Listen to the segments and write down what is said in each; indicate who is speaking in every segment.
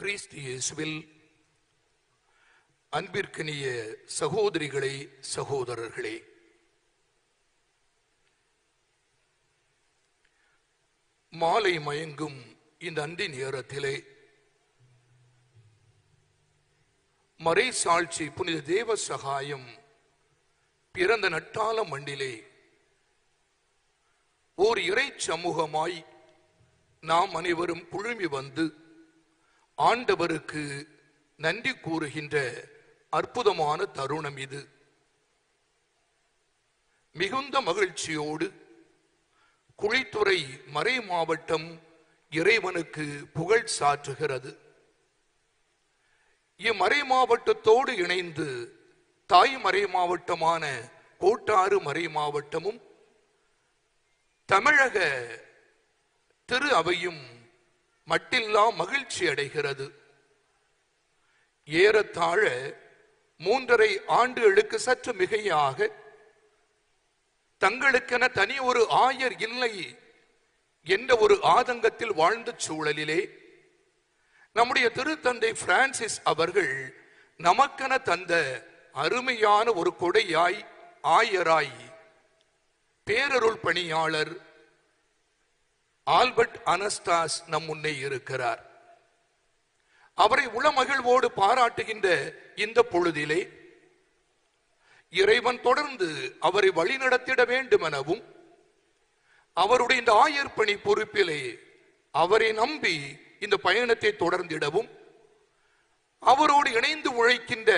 Speaker 1: கிறிஸ்து இயேசுவில் அன்பிற்கினிய சகோதரிகளே சகோதரர்களே. மாலை மயங்கும் இந்த அந்தி நேரத்திலே மறை சாட்சி புனித தேவ சகாயம் பிறந்த நட்டால மண்ணிலே ஓர் இறை சமூகமாய் நாம் அனைவரும் குழுமி வந்து ஆண்டவருக்கு நன்றி கூறுகின்ற அற்புதமான தருணம் இது. மிகுந்த மகிழ்ச்சியோடு குழித்துறை மறை மாவட்டம் இறைவனுக்கு புகழ் சாற்றுகிறது. இம்மறை மாவட்டத்தோடு இணைந்து தாய் மறை மாவட்டமான கோட்டாறு மறை மாவட்டமும் தமிழக திரு அவையும் மட்டில்லா மகிழ்ச்சி அடைகிறது. ஏறத்தாழ மூன்றரை ஆண்டுகளுக்கு சற்று மிகையாக தங்களுக்கென தனி ஒரு ஆயர் இல்லை என்ற ஒரு ஆதங்கத்தில் வாழ்ந்த சூழலிலே நம்முடைய திருத்தந்தை பிரான்சிஸ் அவர்கள் நமக்கென தந்த அருமையான ஒரு கொடையாய் ஆயராய் பேரருள் பணியாளர் ஆல்பர்ட் அனஸ்தாஸ் நம் முன்னே இருக்கிறார். அவரை உளமகிழ்வோடு பாராட்டுகின்ற இந்த பொழுதிலே இறைவன் தொடர்ந்து அவரை வழிநடத்திட வேண்டும் எனவும் அவருடைய இந்த ஆயர் பணி பொறுப்பிலே அவரை நம்பி இந்த பயணத்தை தொடர்ந்திடவும் அவரோடு இணைந்து உழைக்கின்ற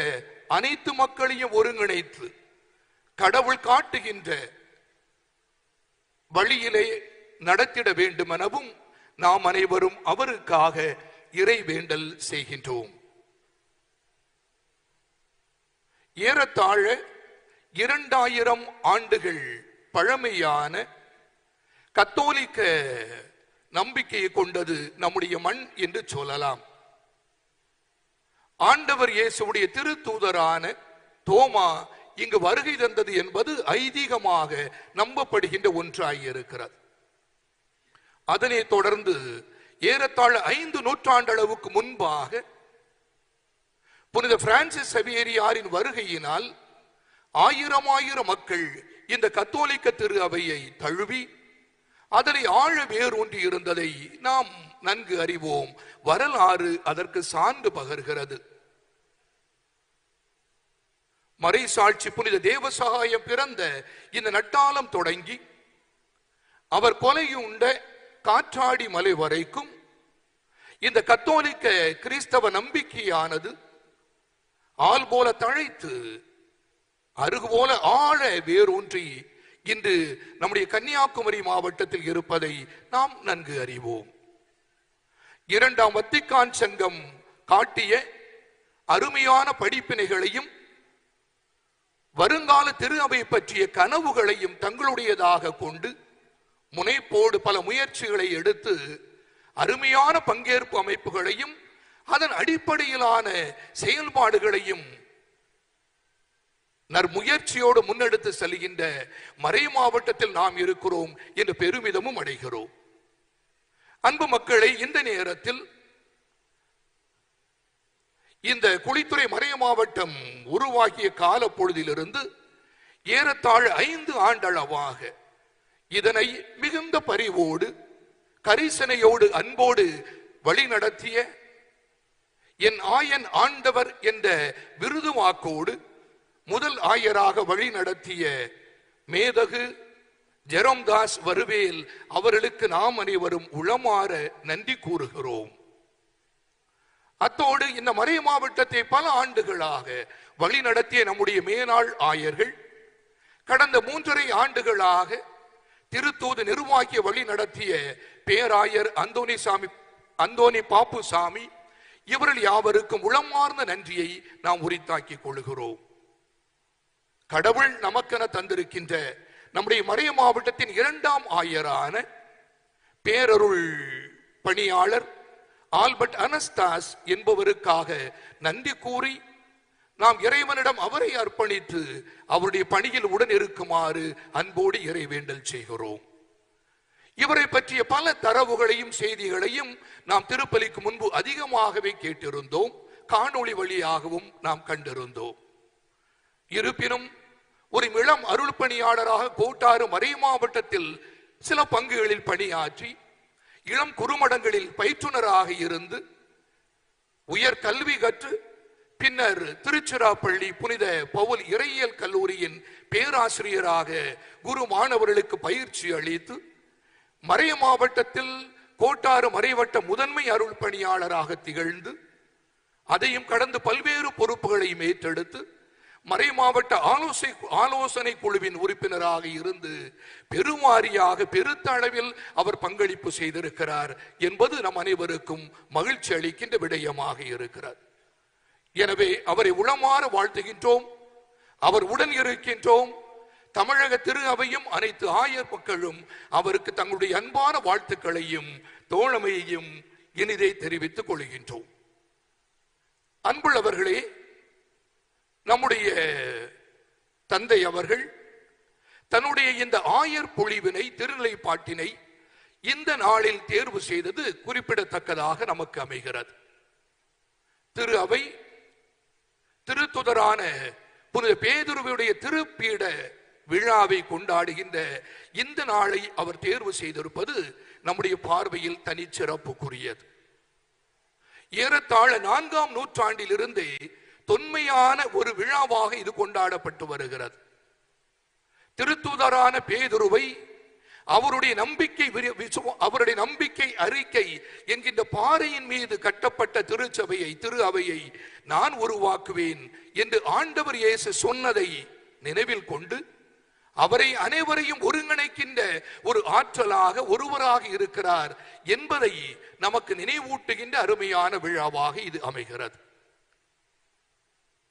Speaker 1: அனைத்து மக்களையும் ஒருங்கிணைத்து கடவுள் காட்டுகின்ற வழியிலே நடத்திட வேண்டுமெனவும் நாம் அனைவரும் அவருக்காக இறை வேண்டல் செய்கின்றோம். ஏறத்தாழ இரண்டாயிரம் ஆண்டுகள் பழமையான கத்தோலிக்க நம்பிக்கையை கொண்டது நம்முடைய மண் என்று சொல்லலாம். ஆண்டவர் இயேசுடைய திருத்தூதரான தோமா இங்கு வருகை தந்தது என்பது ஐதீகமாக நம்பப்படுகின்ற ஒன்றாகியிருக்கிறது அதனை தொடர்ந்து ஏறத்தாழ ஐந்து நூற்றாண்டளவுக்கு முன்பாக புனித பிரான்சிஸ் சவேரியாரின் வருகையினால் ஆயிரம் ஆயிரம் மக்கள் இந்த கத்தோலிக்க திரு அவையை தழுவி அதனை ஆழ வேரூன்றி இருந்ததை நாம் நன்கு அறிவோம். வரலாறு அதற்கு சான்று பகர்கிறது. மறை சாட்சி புனித தேவசகாயம் பிறந்த இந்த நட்டாலம் தொடங்கி அவர் கொலையுண்ட காற்றாடி மலை வரைக்கும் இந்த கத்தோலிக்க கிறிஸ்தவ நம்பிக்கையானது ஆள் போல தழைத்து அருகு போல ஆழ வேரூன்றி இன்று நம்முடைய கன்னியாகுமரி மாவட்டத்தில் இருப்பதை நாம் நன்கு அறிவோம். இரண்டாம் வத்திக்கான் சங்கம் காட்டிய அருமையான படிப்பினைகளையும் வருங்கால திரு அவை பற்றிய கனவுகளையும் தங்களுடையதாக கொண்டு முனைப்போடு பல முயற்சிகளை எடுத்து அருமையான பங்கேற்பு அமைப்புகளையும் அதன் அடிப்படையிலான செயல்பாடுகளையும் நற்முயற்சியோடு முன்னெடுத்து செல்கின்ற மறை மாவட்டத்தில் நாம் இருக்கிறோம் என்று பெருமிதமும் அடைகிறோம். அன்பு மக்களை இந்த நேரத்தில் இந்த குளித்துறை மறைய மாவட்டம் உருவாகிய கால பொழுதிலிருந்து ஏறத்தாழ ஐந்து ஆண்டளவாக இதனை மிகுந்த பரிவோடு கரிசனையோடு அன்போடு வழி நடத்திய என் ஆயன் ஆண்டவர் என்ற விருது வாக்கோடு முதல் ஆயராக வழி நடத்திய மேதகு ஜெரோம்தாஸ் வருவேல் அவர்களுக்கு நாம் அனைவரும் உளமாற நன்றி கூறுகிறோம். அத்தோடு இந்த மறை மாவட்டத்தை பல ஆண்டுகளாக வழி நடத்திய நம்முடைய மேனாள் ஆயர்கள் கடந்த மூன்றரை ஆண்டுகளாக திருத்தூது நிர்வாகிய வழி நடத்திய பேராயர் அந்தோனி சாமி அந்தோனி பாப்பு சாமி இவர்கள் யாவருக்கும் உளமார்ந்த நன்றியை நாம் உரித்தாக்கிக் கொள்கிறோம் கடவுள் நமக்கென தந்திருக்கின்ற நம்முடைய மறைய மாவட்டத்தின் இரண்டாம் ஆயரான பேரருள் பணியாளர் ஆல்பர்ட் அனஸ்தாஸ் என்பவருக்காக நன்றி கூறி நாம் இறைவனிடம் அவரை அர்ப்பணித்து அவருடைய பணியில் உடன் இருக்குமாறு அன்போடு இறைவேண்டல் செய்கிறோம். இவரை பற்றிய பல தரவுகளையும் செய்திகளையும் நாம் திருப்பலிக்கு முன்பு அதிகமாகவே கேட்டிருந்தோம். காணொளி வழியாகவும் நாம் கண்டிருந்தோம். இருப்பினும் ஒரு இளம் அருள் பணியாளராக கோட்டாறு மறை மாவட்டத்தில் சில பங்குகளில் பணியாற்றி இளம் குறுமடங்களில் பயிற்றுனராக இருந்து உயர் கல்வி கற்று பின்னர் திருச்சிராப்பள்ளி புனித பவுல் இறையியல் கல்லூரியின் பேராசிரியராக குரு மாணவர்களுக்கு பயிற்சி அளித்து மறை மாவட்டத்தில் கோட்டாறு மறைவட்ட முதன்மை அருள் பணியாளராக திகழ்ந்து அதையும் கடந்து பல்வேறு பொறுப்புகளையும் ஏற்றெடுத்து மறை மாவட்ட ஆலோசனை ஆலோசனை குழுவின் உறுப்பினராக இருந்து பெருவாரியாக பெருத்த அளவில் அவர் பங்களிப்பு செய்திருக்கிறார் என்பது நம் அனைவருக்கும் மகிழ்ச்சி அளிக்கின்ற விடயமாக இருக்கிறார் எனவே அவரை உளமாற வாழ்த்துகின்றோம். அவர் உடன் இருக்கின்றோம். தமிழக திரு அவையும் அனைத்து ஆயர் மக்களும் அவருக்கு தங்களுடைய அன்பான வாழ்த்துக்களையும் தோழமையையும் இனிதை தெரிவித்துக் கொள்கின்றோம். அன்புள்ளவர்களே நம்முடைய தந்தை அவர்கள் தன்னுடைய இந்த ஆயர் பொழிவினை திருநிலைப்பாட்டினை இந்த நாளில் தேர்வு செய்தது குறிப்பிடத்தக்கதாக நமக்கு அமைகிறது. திரு அவை திருத்துதரான புனித பேதுருவுடைய திருப்பீட விழாவை கொண்டாடுகின்ற இந்த நாளை அவர் தேர்வு செய்திருப்பது நம்முடைய பார்வையில் தனிச்சிறப்புக்குரியது. ஏறத்தாழ நான்காம் நூற்றாண்டிலிருந்தே தொன்மையான ஒரு விழாவாக இது கொண்டாடப்பட்டு வருகிறது. திருத்துதரான பேதுருவை அவருடைய நம்பிக்கை அவருடைய நம்பிக்கை அறிக்கை என்கின்ற பாறையின் மீது கட்டப்பட்ட திருச்சபையை திரு அவையை நான் உருவாக்குவேன் என்று ஆண்டவர் இயேசு சொன்னதை நினைவில் கொண்டு அவரை அனைவரையும் ஒருங்கிணைக்கின்ற ஒரு ஆற்றலாக ஒருவராக இருக்கிறார் என்பதை நமக்கு நினைவூட்டுகின்ற அருமையான விழாவாக இது அமைகிறது.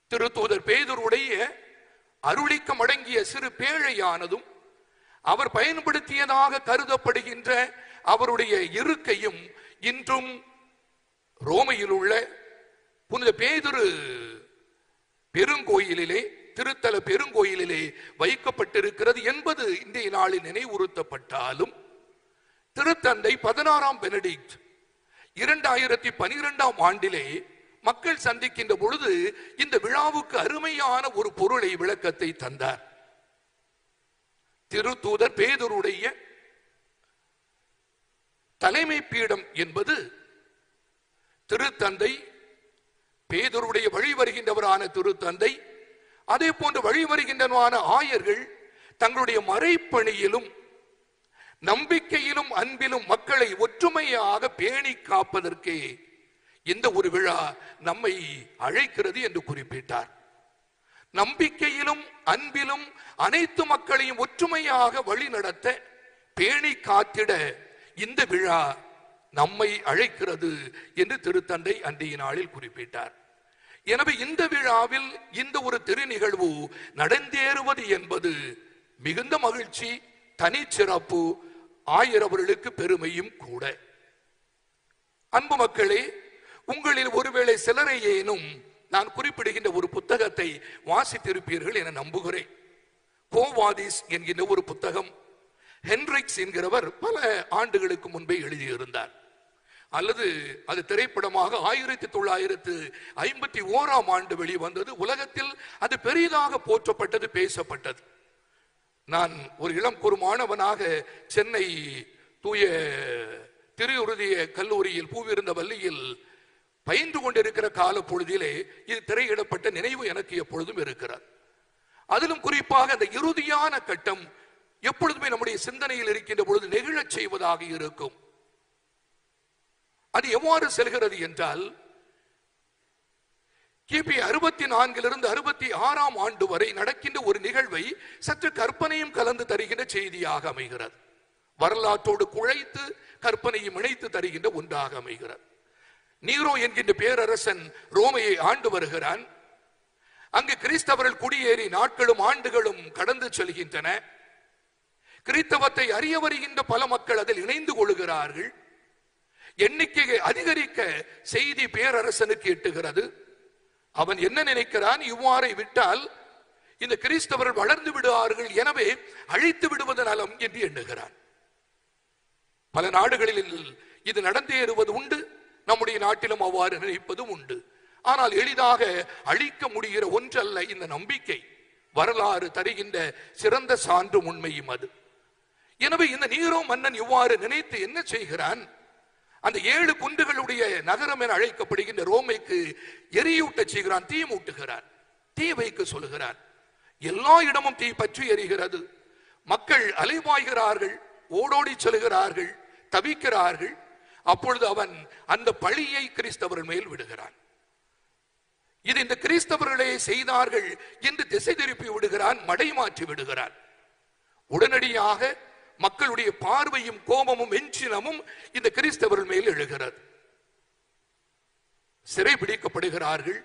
Speaker 1: திருத்தூதர் பேதருடைய அருளிக்கம் அடங்கிய சிறு பேழையானதும் அவர் பயன்படுத்தியதாக கருதப்படுகின்ற அவருடைய இருக்கையும் இன்றும் ரோமையில் உள்ள புனித பேதுரு பெருங்கோயிலிலே திருத்தல பெருங்கோயிலிலே வைக்கப்பட்டிருக்கிறது என்பது இன்றைய நாளில் நினைவுறுத்தப்பட்டாலும் திருத்தந்தை பதினாறாம் பெனடிக்ட் இரண்டாயிரத்தி பனிரெண்டாம் ஆண்டிலே மக்கள் சந்திக்கின்ற பொழுது இந்த விழாவுக்கு அருமையான ஒரு பொருளை விளக்கத்தை தந்தார். திருத்தூதர் பேதருடைய தலைமை பீடம் என்பது திருத்தந்தை பேதருடைய வழி வருகின்றவரான திருத்தந்தை அதே போன்று வழி வருகின்றவரான ஆயர்கள் தங்களுடைய மறைப்பணியிலும் நம்பிக்கையிலும் அன்பிலும் மக்களை ஒற்றுமையாக பேணி காப்பதற்கே இந்த ஒரு விழா நம்மை அழைக்கிறது என்று குறிப்பிட்டார். நம்பிக்கையிலும் அன்பிலும் அனைத்து மக்களையும் ஒற்றுமையாக வழி நடத்த பேணி காத்திட இந்த விழா நம்மை அழைக்கிறது என்று திருத்தந்தை அன்றைய நாளில் குறிப்பிட்டார். எனவே இந்த விழாவில் இந்த ஒரு திருநிகழ்வு நடந்தேறுவது என்பது மிகுந்த மகிழ்ச்சி தனிச்சிறப்பு ஆயிரவர்களுக்கு பெருமையும் கூட. அன்பு மக்களே உங்களில் ஒருவேளை சிலரை ஏனும் நான் குறிப்பிடுகின்ற ஒரு புத்தகத்தை வாசித்திருப்பீர்கள் என நம்புகிறேன். கோவாதிஸ் என்கின்ற ஒரு புத்தகம் ஹென்ரிக்ஸ் என்கிறவர் பல ஆண்டுகளுக்கு முன்பே எழுதியிருந்தார். அல்லது அது திரைப்படமாக ஆயிரத்தி தொள்ளாயிரத்து ஐம்பத்தி ஓராம் ஆண்டு வெளிவந்தது. உலகத்தில் அது பெரிதாக போற்றப்பட்டது பேசப்பட்டது. நான் ஒரு இளம் குறு மாணவனாக சென்னை தூய திருவுறுதிய கல்லூரியில் பூவிருந்த வள்ளியில் பயின்று கொண்டிருக்கிற கால பொழுதிலே இது திரையிடப்பட்ட நினைவு எனக்கு எப்பொழுதும் இருக்கிறார் அதிலும் குறிப்பாக அந்த இறுதியான கட்டம் எப்பொழுதுமே நம்முடைய சிந்தனையில் இருக்கின்ற பொழுது நெகிழச் செய்வதாக இருக்கும். அது எவ்வாறு செல்கிறது என்றால் கிபி அறுபத்தி நான்கிலிருந்து அறுபத்தி ஆறாம் ஆண்டு வரை நடக்கின்ற ஒரு நிகழ்வை சற்று கற்பனையும் கலந்து தருகின்ற செய்தியாக அமைகிறது. வரலாற்றோடு குழைத்து கற்பனையும் இணைத்து தருகின்ற ஒன்றாக அமைகிறது. நீரோ என்கின்ற பேரரசன் ரோமையை ஆண்டு வருகிறான். அங்கு கிறிஸ்தவர்கள் குடியேறி நாட்களும் ஆண்டுகளும் கடந்து செல்கின்றன. கிறிஸ்தவத்தை அறிய வருகின்ற பல மக்கள் அதில் இணைந்து கொள்கிறார்கள். எண்ணிக்கையை அதிகரிக்க செய்தி பேரரசனுக்கு எட்டுகிறது. அவன் என்ன நினைக்கிறான்? இவ்வாறை விட்டால் இந்த கிறிஸ்தவர்கள் வளர்ந்து விடுவார்கள் எனவே அழித்து விடுவது நலம் என்று எண்ணுகிறான். பல நாடுகளில் இது நடந்தேறுவது உண்டு. நம்முடைய நாட்டிலும் அவ்வாறு நினைப்பதும் உண்டு. ஆனால் எளிதாக அழிக்க முடிகிற ஒன்றல்ல இந்த நம்பிக்கை. வரலாறு தருகின்ற சிறந்த சான்று உண்மையும் அது. எனவே இந்த நீரோ மன்னன் இவ்வாறு நினைத்து என்ன செய்கிறான்? அந்த ஏழு குன்றுகளுடைய நகரம் என அழைக்கப்படுகின்ற ரோமைக்கு எரியூட்டச் செய்கிறான் தீ மூட்டுகிறான். தீ வைக்க சொல்கிறான். எல்லா இடமும் தீ பற்றி எரிகிறது. மக்கள் அலைவாய்கிறார்கள் ஓடோடி செல்கிறார்கள் தவிக்கிறார்கள். அப்பொழுது அவன் அந்த பழியை கிறிஸ்தவர் மேல் விடுகிறான். இது இந்த கிறிஸ்தவர்களே செய்தார்கள் என்று திசை திருப்பி விடுகிறான் மடை மாற்றி விடுகிறான். உடனடியாக மக்களுடைய பார்வையும் கோபமும் எஞ்சினமும் இந்த கிறிஸ்தவர்கள் மேல் எழுகிறது. சிறை பிடிக்கப்படுகிறார்கள்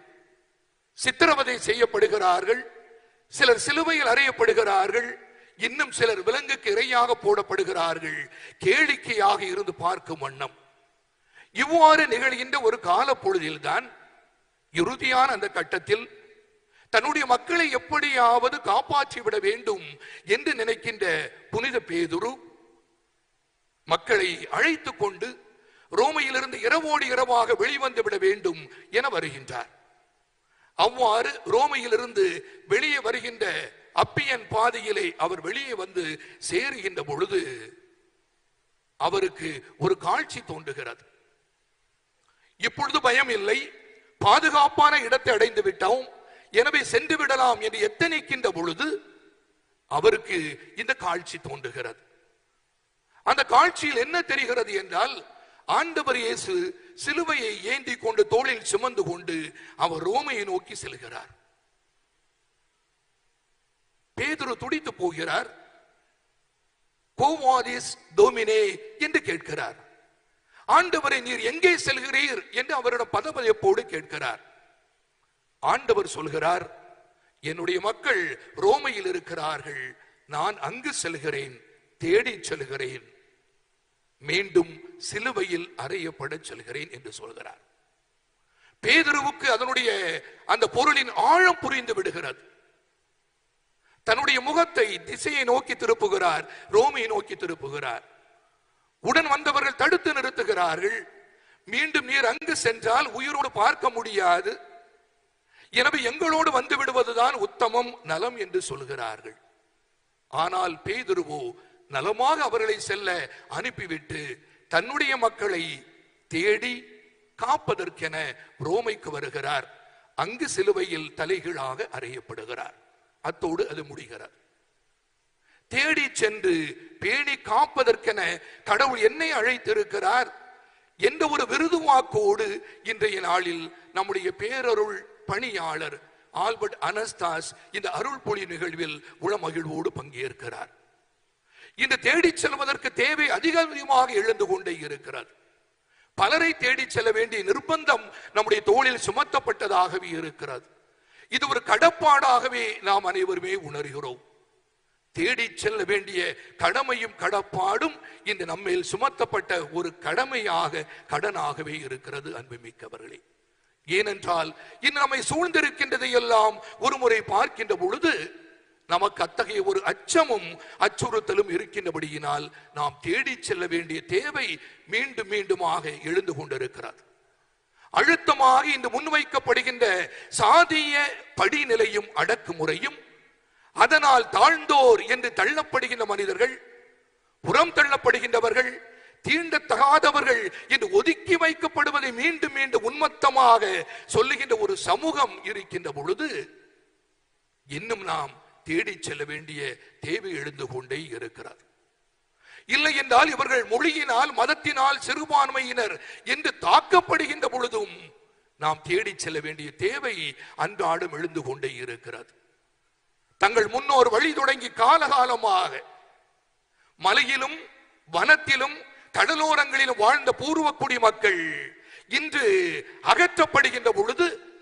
Speaker 1: சித்திரவதை செய்யப்படுகிறார்கள் சிலர் சிலுவையில் அறையப்படுகிறார்கள் இன்னும் சிலர் விலங்குக்கு இரையாக போடப்படுகிறார்கள் கேளிக்கையாக இருந்து பார்க்கும் வண்ணம். இவ்வாறு நிகழ்கின்ற ஒரு கால பொழுதில்தான் இறுதியான அந்த கட்டத்தில் தன்னுடைய மக்களை எப்படியாவது காப்பாற்றி விட வேண்டும் என்று நினைக்கின்ற புனித பேதுரு மக்களை அழைத்து கொண்டு ரோமையிலிருந்து இரவோடு இரவாக வெளிவந்து விட வேண்டும் என வருகின்றார். அவ்வாறு ரோமையிலிருந்து வெளியே வருகின்ற அப்பியன் பாதையிலே அவர் வெளியே வந்து சேருகின்ற பொழுது அவருக்கு ஒரு காட்சி தோன்றுகிறது. இப்பொழுது பயம் இல்லை. பாதுகாப்பான இடத்தை அடைந்து விட்டோம். எனவே சென்று விடலாம் என்று எத்தனைக்கின்ற பொழுது அவருக்கு இந்த காட்சி தோன்றுகிறது. அந்த காட்சியில் என்ன தெரிகிறது என்றால் ஆண்டவர் இயேசு சிலுவையை ஏந்தி கொண்டு தோளில் சுமந்து கொண்டு அவர் ரோமையை நோக்கி செல்கிறார். பேதுரு துடித்து போகிறார். கோவாதிஸ் டோமினே என்று கேட்கிறார். ஆண்டவரை நீர் எங்கே செல்கிறீர் என்று அவரிடம் பதபதைப்போடு கேட்கிறார். ஆண்டவர் சொல்கிறார் என்னுடைய மக்கள் ரோமையில் இருக்கிறார்கள். நான் அங்கு செல்கிறேன் தேடிச் செல்கிறேன். மீண்டும் சிலுவையில் அறையப்பட செல்கிறேன் என்று சொல்கிறார். பேதுருவுக்கு அதனுடைய அந்த பொருளின் ஆழம் புரிந்து விடுகிறது. தன்னுடைய முகத்தை திசையை நோக்கி திருப்புகிறார் ரோமையை நோக்கி திருப்புகிறார். உடன் வந்தவர்கள் தடுத்து நிறுத்துகிறார்கள். மீண்டும் நீர் அங்கு சென்றால் உயிரோடு பார்க்க முடியாது. எனவே எங்களோடு வந்து விடுவதுதான் உத்தமம் நலம் என்று சொல்கிறார்கள். ஆனால் பேதுருவோ நலமாக அவர்களை செல்ல அனுப்பிவிட்டு தன்னுடைய மக்களை தேடி காப்பதற்கென ரோமைக்கு வருகிறார். அங்கு சிலுவையில் தலைகீழாக அறையப்படுகிறார். அத்தோடு அது முடிகிறார் தேடி சென்று பேணி காப்பதற்கென கடவுள் என்னை அழைத்திருக்கிறார் என்ற ஒரு விருது வாக்கோடு இன்றைய நாளில் நம்முடைய பேரருள் பணியாளர் ஆல்பர்ட் அனஸ்தாஸ் இந்த அருள் பொழி நிகழ்வில் உளமகிழ்வோடு பங்கேற்கிறார். இந்த தேடிச் செல்வதற்கு தேவை அதிகமாக எழுந்து கொண்டே இருக்கிறது பலரை தேடிச் செல்ல வேண்டிய நிர்பந்தம் நம்முடைய தோளில் சுமத்தப்பட்டதாகவே இருக்கிறது. இது ஒரு கடப்பாடாகவே நாம் அனைவருமே உணர்கிறோம். தேடி செல்ல வேண்டிய கடமையும் கடப்பாடும் இந்த நம்மேல் சுமத்தப்பட்ட ஒரு கடமையாக கடனாகவே இருக்கிறது அன்புமிக்கவர்களே. ஏனென்றால் இன்று நம்மை சூழ்ந்திருக்கின்றதை எல்லாம் ஒரு முறை பார்க்கின்ற பொழுது நமக்கு அத்தகைய ஒரு அச்சமும் அச்சுறுத்தலும் இருக்கின்றபடியினால் நாம் தேடி செல்ல வேண்டிய தேவை மீண்டும் மீண்டுமாக எழுந்து கொண்டிருக்கிறது. அழுத்தமாக இன்று முன்வைக்கப்படுகின்ற சாதிய படிநிலையும் அடக்குமுறையும் அதனால் தாழ்ந்தோர் என்று தள்ளப்படுகின்ற மனிதர்கள் புறம் தள்ளப்படுகின்றவர்கள் தீண்டத்தகாதவர்கள் என்று ஒதுக்கி வைக்கப்படுவதை மீண்டும் மீண்டும் உன்மத்தமாக சொல்லுகின்ற ஒரு சமூகம் இருக்கின்ற பொழுது இன்னும் நாம் தேடிச் செல்ல வேண்டிய தேவை எழுந்து கொண்டே இருக்கிறார் இல்லை என்றால் இவர்கள் மொழியினால் மதத்தினால் சிறுபான்மையினர் என்று தாக்கப்படுகின்ற பொழுதும் நாம் தேடிச் செல்ல வேண்டிய தேவை அன்றாடம் எழுந்து கொண்டே இருக்கிறது. தங்கள் முன்னோர் வழி தொடங்கி காலகாலமாக மலையிலும் வனத்திலும் கடலோரங்களிலும் வாழ்ந்த பூர்வக்குடி மக்கள் இன்று அகற்றப்படுகின்ற பொழுது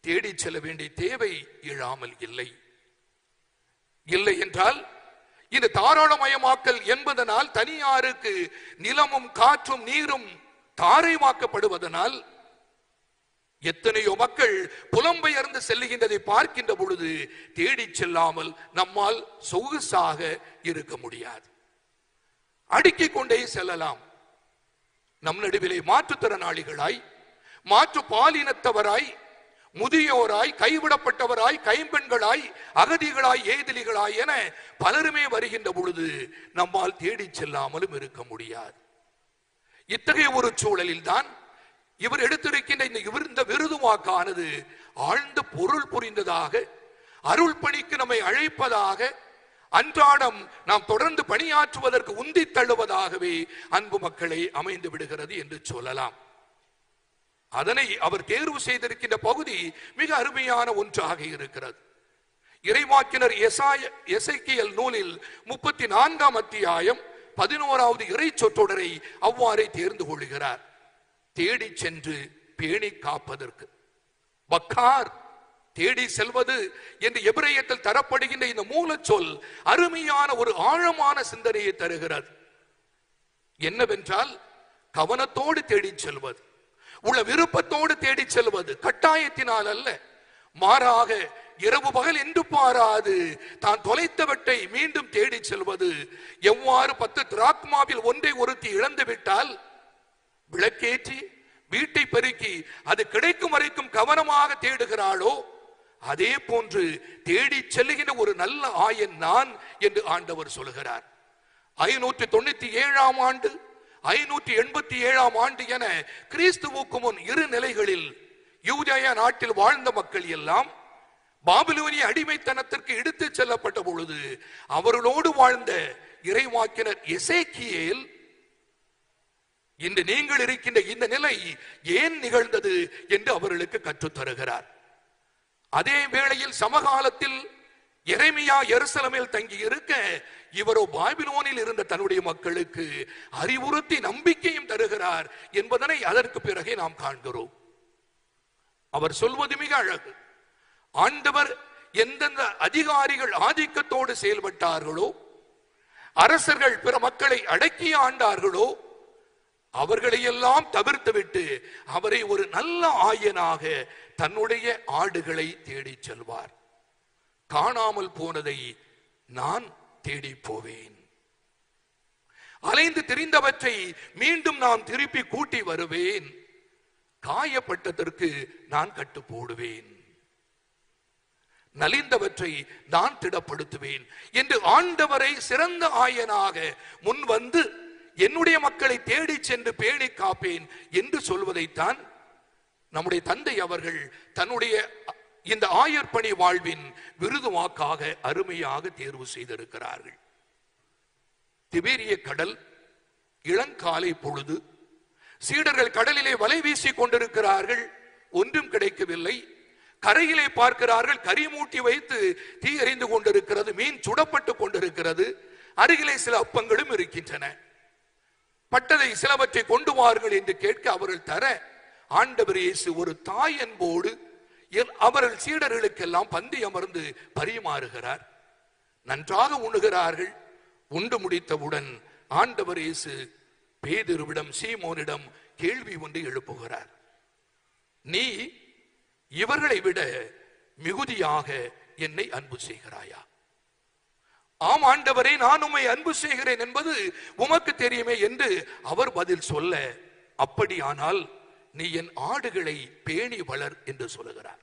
Speaker 1: தேடி செல்ல வேண்டிய தேவை இழாமல் இல்லை. இல்லை என்றால் இந்த தாராளமயமாக்கல் என்பதனால் தனியாருக்கு நிலமும் காற்றும் நீரும் தாரைமாக்கப்படுவதனால் எத்தனையோ மக்கள் புலம்பெயர்ந்து செல்லுகின்றதை பார்க்கின்ற பொழுது தேடிச் செல்லாமல் நம்மால் சொகுசாக இருக்க முடியாது. அடுக்கிக் கொண்டே செல்லலாம். நம் நடுவிலே மாற்றுத்திறனாளிகளாய் மாற்று பாலினத்தவராய் முதியோராய் கைவிடப்பட்டவராய் கைம்பெண்களாய் அகதிகளாய் ஏதிலிகளாய் என பலருமே வருகின்ற பொழுது நம்மால் தேடிச் செல்லாமலும் இருக்க முடியாது. இத்தகைய ஒரு சூழலில் தான் இவர் எடுத்திருக்கின்ற இந்த இவர் இந்த விருதுவாக்கானது ஆழ்ந்த பொருள் புரிந்ததாக அருள் பணிக்கு நம்மை அழைப்பதாக அன்றாடம் நாம் தொடர்ந்து பணியாற்றுவதற்கு உந்தி தள்ளுவதாகவே அன்பு மக்களை அமைந்து விடுகிறது என்று சொல்லலாம். அதனை அவர் தேர்வு செய்திருக்கின்ற பகுதி மிக அருமையான ஒன்றாக இருக்கிறது. இறைவாக்கினர் எசாய எசைக்கியல் நூலில் முப்பத்தி நான்காம் அத்தியாயம் பதினோராவது இறை சொற்றொடரை அவ்வாறே தேர்ந்து கொள்கிறார். தேடி சென்று பேணி காப்பதற்கு. பக்கார் தேடி செல்வது என்று எபிரேயத்தில் தரப்படுகின்ற இந்த மூலச்சொல் அருமையான ஒரு ஆழமான சிந்தனையை தருகிறது. என்னவென்றால் கவனத்தோடு தேடி செல்வது உள்ள விருப்பத்தோடு தேடி செல்வது கட்டாயத்தினால் அல்ல. மாறாக இரவு பகல் என்று பாராது தான் தொலைத்தவற்றை மீண்டும் தேடிச் செல்வது. எவ்வாறு பத்து திராக்மாவில் ஒன்றை ஒருத்தி இழந்து விட்டால் விளக்கேற்றி வீட்டை பெருக்கி அது கிடைக்கும் வரைக்கும் கவனமாக தேடுகிறாளோ அதே போன்று தேடி செல்லுகின்ற ஒரு நல்ல ஆயன் நான் என்று ஆண்டவர் சொல்கிறார். ஐநூற்றி தொண்ணூத்தி ஏழாம் ஆண்டு ஐநூற்றி எண்பத்தி ஏழாம் ஆண்டு என கிறிஸ்துவுக்கு முன் இரு நிலைகளில் யூதயா நாட்டில் வாழ்ந்த மக்கள் எல்லாம் பாபிலோனிய அடிமைத்தனத்திற்கு எடுத்துச் செல்லப்பட்ட பொழுது அவர்களோடு வாழ்ந்த இறைவாக்கினர் எசேக்கியேல் இன்று நீங்கள் இருக்கின்ற இந்த நிலை ஏன் நிகழ்ந்தது என்று அவர்களுக்கு கற்றுத் தருகிறார். அதே வேளையில் சமகாலத்தில் எரேமியா எருசலமில் தங்கி இருக்க இவரோ பாபிலோனில் இருந்த தன்னுடைய மக்களுக்கு அறிவுறுத்தி நம்பிக்கையும் தருகிறார் என்பதனை அதற்கு பிறகே நாம் காண்கிறோம். அவர் சொல்வது மிக அழகு. ஆண்டவர் எந்தெந்த அதிகாரிகள் ஆதிக்கத்தோடு செயல்பட்டார்களோ அரசர்கள் பிற மக்களை அடக்கி ஆண்டார்களோ அவர்களையெல்லாம் தவிர்த்துவிட்டு அவரை ஒரு நல்ல ஆயனாக தன்னுடைய ஆடுகளை தேடிச் செல்வார். காணாமல் போனதை நான் தேடி போவேன். அலைந்து திரிந்தவற்றை மீண்டும் நான் திருப்பி கூட்டி வருவேன். காயப்பட்டதற்கு நான் கட்டு போடுவேன். நலிந்தவற்றை நான் திடப்படுத்துவேன் என்று ஆண்டவரை சிறந்த ஆயனாக முன் வந்து என்னுடைய மக்களை தேடி சென்று பேணி காப்பேன் என்று சொல்வதைத்தான் நம்முடைய தந்தை அவர்கள் தன்னுடைய இந்த ஆயர்பணி வாழ்வின் விருது வாக்காக அருமையாக தேர்வு செய்திருக்கிறார்கள். திபேரிய கடல் இளங்காலை பொழுது சீடர்கள் கடலிலே வலை வீசிக் கொண்டிருக்கிறார்கள் ஒன்றும் கிடைக்கவில்லை. கரையிலே பார்க்கிறார்கள் கரிமூட்டி வைத்து தீ எறிந்து கொண்டிருக்கிறது மீன் சுடப்பட்டு கொண்டிருக்கிறது அருகிலே சில அப்பங்களும் இருக்கின்றன. பட்டதை சிலவற்றை கொண்டு வாருங்கள் என்று கேட்க அவர்கள் தர ஆண்டவர் இயேசு ஒரு தாய் என்போடு அவர்கள் சீடர்களுக்கெல்லாம் பந்தி அமர்ந்து பரிமாறுகிறார். நன்றாக உண்ணுகிறார்கள். உண்டு முடித்தவுடன் ஆண்டவர் இயேசு பேதுருவிடம் சீமோனிடம் கேள்வி ஒன்று எழுப்புகிறார். நீ இவர்களை விட மிகுதியாக என்னை அன்பு செய்கிறாயா? ஆம் ஆண்டவரே நான் உம்மை அன்பு செய்கிறேன் என்பது உமக்கு தெரியுமே என்று அவர் பதில் சொல்ல அப்படியானால் நீ என் ஆடுகளை பேணி வளர் என்று சொல்லுகிறார்.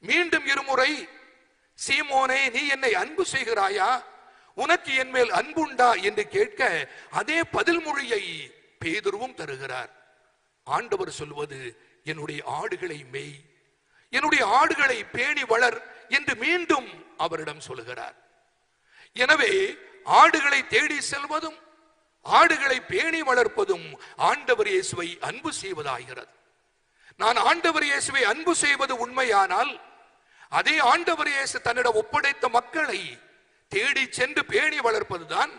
Speaker 1: மீண்டும் இருமுறை சீமோனே நீ என்னை அன்பு செய்கிறாயா? உனக்கு என் மேல் அன்புண்டா? என்று கேட்க அதே பதில் மொழியை பேதுருவும் தருகிறார். ஆண்டவர் சொல்வது என்னுடைய ஆடுகளை மெய் என்னுடைய ஆடுகளை பேணி வளர் என்று மீண்டும் அவரிடம் சொல்லுகிறார். எனவே ஆடுகளை தேடி செல்வதும் ஆடுகளை பேணி வளர்ப்பதும் ஆண்டவர் இயேசுவை அன்பு செய்வதாகிறது. நான் ஆண்டவர் இயேசுவை அன்பு செய்வது உண்மையானால் அதே ஆண்டவர் இயேசு தன்னிடம் ஒப்படைத்த மக்களை தேடி சென்று பேணி வளர்ப்பதுதான்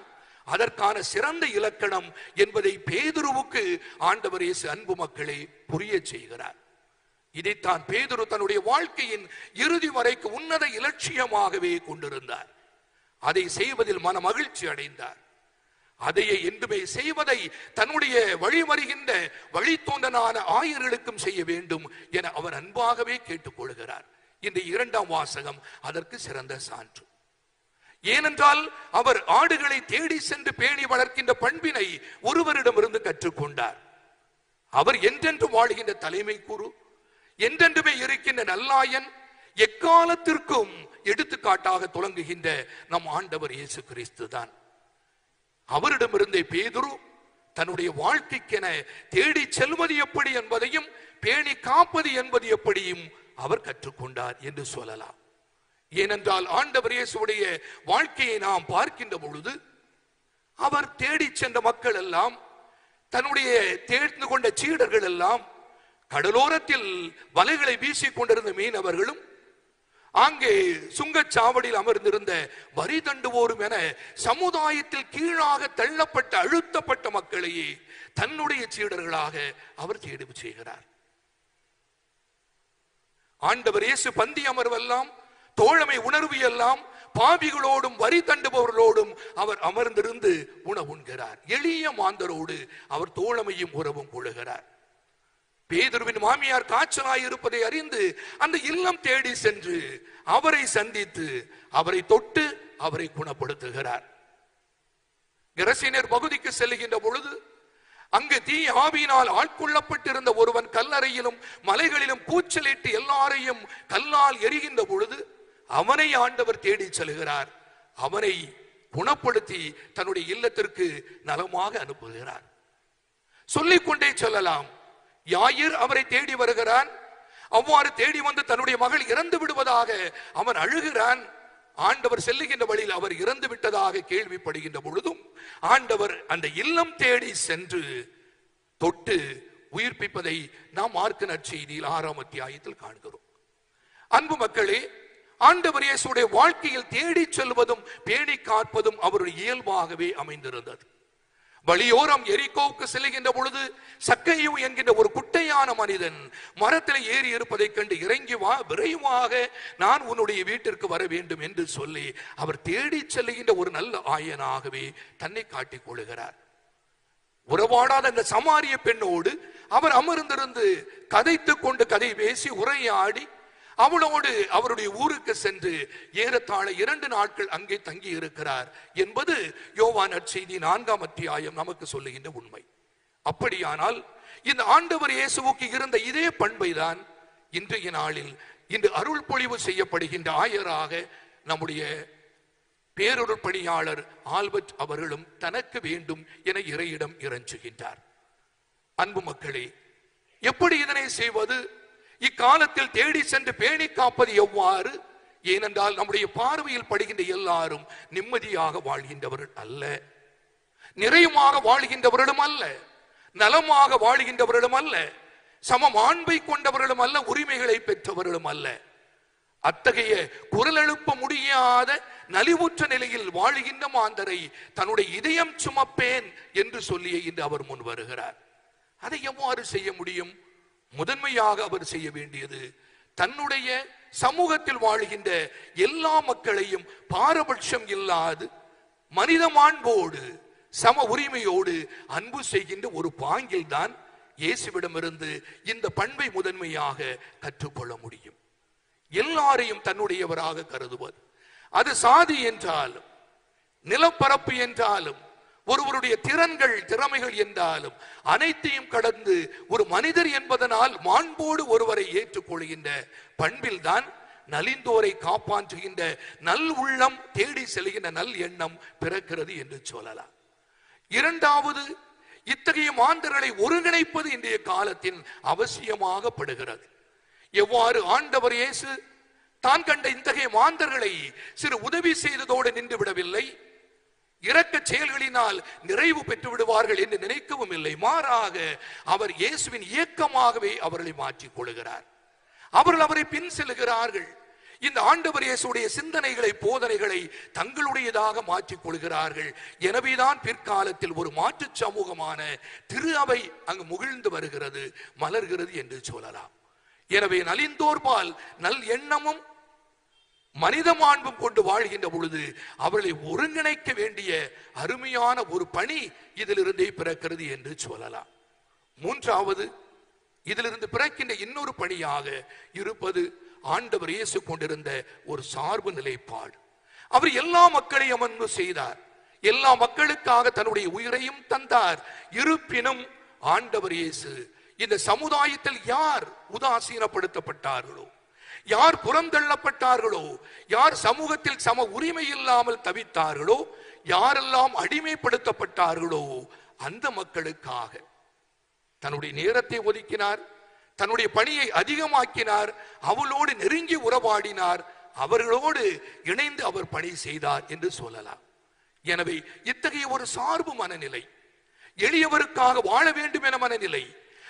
Speaker 1: அதற்கான சிறந்த இலக்கணம் என்பதை பேதுருவுக்கு ஆண்டவர் இயேசு அன்பு மக்களை புரிய செய்கிறார். இதைத்தான் பேதுரு தன்னுடைய வாழ்க்கையின் இறுதி வரைக்கு உன்னத இலட்சியமாகவே கொண்டிருந்தார். அதை செய்வதில் மன மகிழ்ச்சி அடைந்தார். அதையே என்றுமே செய்வதை தன்னுடைய வழிமறிகின்ற வழித்தோன்றனான ஆயர்களுக்கும் செய்ய வேண்டும் என அவர் அன்பாகவே கேட்டுக்கொள்கிறார் இந்த இரண்டாம் வாசகம் அதற்கு சிறந்த சான்று. ஏனென்றால் அவர் ஆடுகளை தேடி சென்று பேணி வளர்க்கின்ற பண்பினை ஒருவரிடமிருந்து கற்றுக்கொண்டார். அவர் என்றென்று வாழ்கின்ற தலைமை குரு என்றென்றுமே இருக்கின்ற நல்லாயன் எக்காலத்திற்கும் எடுத்துக்காட்டாக துலங்குகின்ற நம் ஆண்டவர் இயேசு கிறிஸ்து தான். அவரிடமிருந்தே பேதுரு தன்னுடைய வாழ்க்கைக்கென தேடி செல்வது எப்படி என்பதையும் பேணி காப்பது என்பது எப்படியும் அவர் கற்றுக்கொண்டார் என்று சொல்லலாம். ஏனென்றால் ஆண்டவர் இயேசுடைய வாழ்க்கையை நாம் பார்க்கின்ற பொழுது அவர் தேடி சென்ற மக்கள் எல்லாம் தன்னுடைய தேர்ந்து கொண்ட சீடர்கள் எல்லாம் கடலோரத்தில் வலைகளை வீசிக் கொண்டிருந்த மீனவர்களும் அங்கே சுங்கச்சாவடியில் அமர்ந்திருந்த வரி தண்டுவோரும் என சமுதாயத்தில் கீழாக தள்ளப்பட்ட அழுத்தப்பட்ட மக்களையே தன்னுடைய சீடர்களாக அவர் தேர்வு செய்கிறார். ஆண்டவர் இயேசு பந்தி அமர்வெல்லாம் தோழமை உணர்வு எல்லாம் பாவிகளோடும் வரி தண்டுபவர்களோடும் அவர் அமர்ந்திருந்து உணவுண்கிறார். எளிய மாந்தரோடு அவர் தோழமையும் உறவும் கொள்கிறார் பேதுருவின் மாமியார் காய்ச்சலாய் இருப்பதை அறிந்து அந்த இல்லம் தேடி சென்று அவரை சந்தித்து அவரை தொட்டு அவரை குணப்படுத்துகிறார். கிரசினர் பகுதிக்கு செல்லுகின்ற பொழுது அங்கு தீ ஆவியினால் ஆட்கொள்ளப்பட்டிருந்த ஒருவன் கல்லறையிலும் மலைகளிலும் கூச்சலிட்டு எல்லாரையும் கல்லால் எரிகின்ற பொழுது அவனை ஆண்டவர் தேடி செல்கிறார். அவனை குணப்படுத்தி தன்னுடைய இல்லத்திற்கு நலமாக அனுப்புகிறார். சொல்லிக்கொண்டே சொல்லலாம். யாயிர் அவரை தேடி வருகிறான். அவ்வாறு தேடி வந்து தன்னுடைய மகள் இறந்து விடுவதாக அவன் அழுகிறான். ஆண்டவர் செல்லுகின்ற வழியில் அவர் இறந்து விட்டதாக கேள்விப்படுகின்ற பொழுதும் ஆண்டவர் அந்த இல்லம் தேடி சென்று தொட்டு உயிர்ப்பிப்பதை நாம் மார்க்க நற்செய்தியில் ஆறாம் அத்தியாயத்தில் காண்கிறோம். அன்பு மக்களே ஆண்டவர் இயேசுடைய வாழ்க்கையில் தேடிச் செல்வதும் பேணி காப்பதும் அவருடைய இயல்பாகவே அமைந்திருந்தது. வழியோரம் எரிகோவுக்கு செல்லுகின்ற பொழுது சக்கையு என்கின்ற ஒரு குட்டையான மனிதன் மரத்தில் ஏறி இருப்பதைக் கண்டு இறங்கி வா விரைவாக நான் உன்னுடைய வீட்டிற்கு வர வேண்டும் என்று சொல்லி அவர் தேடிச் செல்லுகின்ற ஒரு நல்ல ஆயனாகவே தன்னை காட்டிக் கொள்கிறார். உறவாடாத அந்த சமாரிய பெண்ணோடு அவர் அமர்ந்திருந்து கதைத்து கொண்டு கதை பேசி உரையாடி அவளோடு அவருடைய ஊருக்கு சென்று ஏறத்தாழ இரண்டு நாட்கள் அங்கே தங்கி இருக்கிறார் என்பது யோவான் அச்செய்தி நான்காம் அத்தியாயம் நமக்கு சொல்லுகின்ற உண்மை. அப்படியானால் இந்த ஆண்டவர் இயேசுவுக்கு இருந்த இதே பண்பை தான் இன்றைய நாளில் இன்று அருள் பொழிவு செய்யப்படுகின்ற ஆயராக நம்முடைய பேரொருள் பணியாளர் ஆல்பர்ட் அவர்களும் தனக்கு வேண்டும் என இறையிடம் இறைஞ்சுகின்றார். அன்பு மக்களே எப்படி இதனை செய்வது? இக்காலத்தில் தேடி சென்று பேணி காப்பது எவ்வாறு? ஏனென்றால் நம்முடைய பார்வையில் படுகின்ற எல்லாரும் நிம்மதியாக வாழ்கின்றவர்கள் அல்ல. நிறையமாக வாழ்கின்றவர்களும் அல்ல. நலமாக வாழ்கின்றவர்களும் அல்ல. சமம் ஆண்பை கொண்டவர்களும் அல்ல. உரிமைகளை பெற்றவர்களும் அல்ல. அத்தகைய குரல் எழுப்ப முடியாத நலிவுற்ற நிலையில் வாழுகின்ற மாந்தரை தன்னுடைய இதயம் சுமப்பேன் என்று சொல்லிய இன்று அவர் முன் வருகிறார். அதை எவ்வாறு செய்ய முடியும்? முதன்மையாக அவர் செய்ய வேண்டியது தன்னுடைய சமூகத்தில் வாழுகின்ற எல்லா மக்களையும் பாரபட்சம் இல்லாது மனித மாண்போடு சம உரிமையோடு அன்பு செய்கின்ற ஒரு பாங்கில் தான் இயேசுவிடமிருந்து இந்த பண்பை முதன்மையாக கற்றுக்கொள்ள முடியும். எல்லாரையும் தன்னுடையவராக கருதுவது அது சாதி என்றாலும் நிலப்பரப்பு என்றாலும் ஒருவருடைய திறன்கள் திறமைகள் என்றாலும் அனைத்தையும் கடந்து ஒரு மனிதர் என்பதனால் மாண்போடு ஒருவரை ஏற்றுக்கொள்கின்ற பண்பில் தான் நலிந்தோரை காப்பாற்றுகின்ற நல் உள்ளம் தேடி செல்கின்ற நல் எண்ணம் பிறக்கிறது என்று சொல்லலாம். இரண்டாவது இத்தகைய மாந்தர்களை ஒருங்கிணைப்பது இன்றைய காலத்தின் அவசியமாகப்படுகிறது. எவ்வாறு ஆண்டவர் இயேசு தான் கண்ட இத்தகைய மாந்தர்களை சிறு உதவி செய்ததோடு நின்று விடவில்லை? இரக்க செயல்களினால் நிறைவு பெற்று விடுவார்கள் என்று நினைக்கவும் இல்லை. மாறாக அவர் இயேசுவின் இயக்கமாகவே அவர்களை மாற்றிக் கொள்கிறார். அவர்கள் அவரை பின் செல்கிறார்கள். இந்த ஆண்டவர் இயேசுடைய சிந்தனைகளை போதனைகளை தங்களுடையதாக மாற்றிக் கொள்கிறார்கள். எனவேதான் பிற்காலத்தில் ஒரு மாற்று சமூகமான திரு அவை அங்கு முகிழ்ந்து வருகிறது மலர்கிறது என்று சொல்லலாம். எனவே நலிந்தோர்பால் நல் எண்ணமும் மனித மாண்பு கொண்டு வாழ்கின்ற பொழுது அவர்களை ஒருங்கிணைக்க வேண்டிய அருமையான ஒரு பணி இதிலிருந்தே பிறக்கிறது என்று சொல்லலாம். மூன்றாவது இதிலிருந்து பிறக்கின்ற இன்னொரு பணியாக இருப்பது ஆண்டவர் இயேசு கொண்டிருந்த ஒரு சார்பு நிலைப்பாடு. அவர் எல்லா மக்களையும் அன்பு செய்தார். எல்லா மக்களுக்காக தன்னுடைய உயிரையும் தந்தார். இருப்பினும் ஆண்டவர் இயேசு இந்த சமுதாயத்தில் யார் உதாசீனப்படுத்தப்பட்டார்களோ? யார் புறந்தள்ளப்பட்டார்களோ யார் சமூகத்தில் சம உரிமை இல்லாமல் தவித்தார்களோ யாரெல்லாம் அடிமைப்படுத்தப்பட்டார்களோ அந்த மக்களுக்காக. தன்னுடைய நேரத்தை ஒதுக்கினார் தன்னுடைய பணியை அதிகமாக்கினார் அவளோடு நெருங்கி உறவாடினார் அவர்களோடு இணைந்து அவர் பணி செய்தார் என்று சொல்லலாம். எனவே இத்தகைய ஒரு சார்பு மனநிலை எளியவருக்காக வாழ வேண்டும் என மனநிலை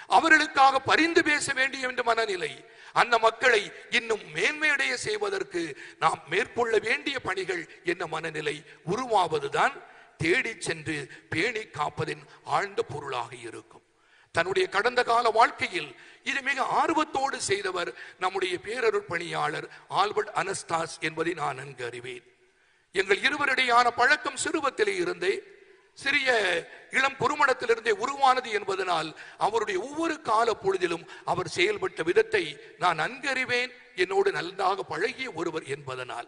Speaker 1: அவர்களுக்காக பரிந்து பேச வேண்டும் என்ற மனநிலை அந்த மக்களை இன்னும் மேன்மையடைய செய்வதற்கு நாம் மேற்கொள்ள வேண்டிய பணிகள் என்ன மனநிலை? உருவாவதுதான் தேடி சென்று பேணி காப்பதின் ஆழ்ந்த பொருளாக இருக்கும். தன்னுடைய கடந்த கால வாழ்க்கையில் இது மிக ஆர்வத்தோடு செய்தவர் நம்முடைய பேரருள் பணியாளர் ஆல்பர்ட் அனஸ்தாஸ் என்பதை நான் நன்கு அறிவேன். எங்கள் இருவரிடையான பழக்கம் சிறுவத்திலே இருந்தே சிறிய இளம் குறுமணத்திலிருந்தே உருவானது என்பதனால் அவருடைய ஒவ்வொரு கால பொழுதிலும் அவர் செயல்பட்ட விதத்தை நான் நன்கறிவேன். என்னோடு நன்றாக பழகிய ஒருவர் என்பதனால்.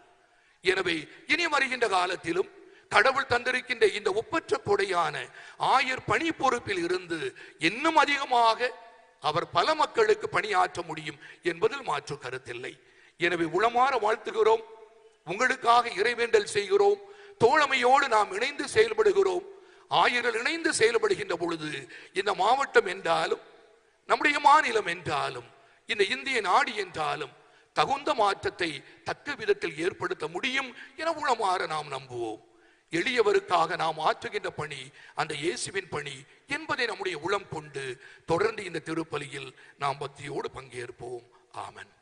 Speaker 1: எனவே இனி வருகின்ற காலத்திலும் கடவுள் தந்திருக்கின்ற இந்த ஒப்பற்ற கொடையான ஆயர் பணி பொறுப்பில் இருந்து இன்னும் அதிகமாக அவர் பல மக்களுக்கு பணியாற்ற முடியும் என்பதில் மாற்று கருத்தில்லை. எனவே உளமாற வாழ்த்துகிறோம். உங்களுக்காக இறைவேண்டல் செய்கிறோம். தோழமையோடு நாம் இணைந்து செயல்படுகிறோம். ஆயிரம் இணைந்து செயல்படுகின்ற பொழுது இந்த மாவட்டம் என்றாலும் நம்முடைய மாநிலம் என்றாலும் இந்த இந்திய நாடு என்றாலும் தகுந்த மாற்றத்தை தக்க விதத்தில் ஏற்படுத்த முடியும் என உளமாற நாம் நம்புவோம். எளியவருக்காக நாம் ஆற்றுகின்ற பணி அந்த இயேசுவின் பணி என்பதை நம்முடைய உளம் கொண்டு தொடர்ந்து இந்த திருப்பலியில் நாம் பக்தியோடு பங்கேற்போம். ஆமன்.